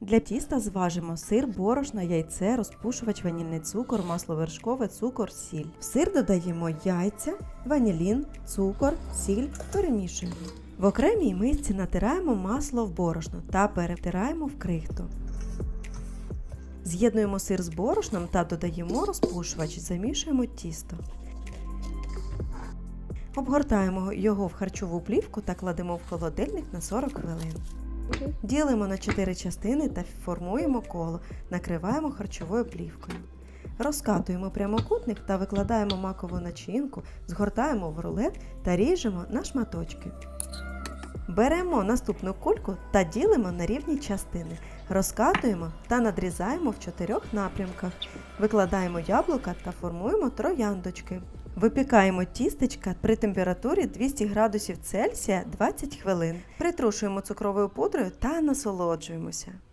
Для тіста зважимо сир, борошно, яйце, розпушувач, ванільний цукор, масло вершкове, цукор, сіль. В сир додаємо яйця, ванілін, цукор, сіль, перемішуємо. В окремій мисці натираємо масло в борошно та перетираємо в крихту. З'єднуємо сир з борошном та додаємо розпушувач, замішуємо тісто. Обгортаємо його в харчову плівку та кладемо в холодильник на 40 хвилин. Ділимо на 4 частини та формуємо коло, накриваємо харчовою плівкою. Розкатуємо прямокутник та викладаємо макову начинку, згортаємо в рулет та ріжемо на шматочки. Беремо наступну кульку та ділимо на рівні частини. Розкатуємо та надрізаємо в чотирьох напрямках. Викладаємо яблука та формуємо трояндочки. Випікаємо тістечка при температурі 200 градусів Цельсія 20 хвилин. Притрушуємо цукровою пудрою та насолоджуємося.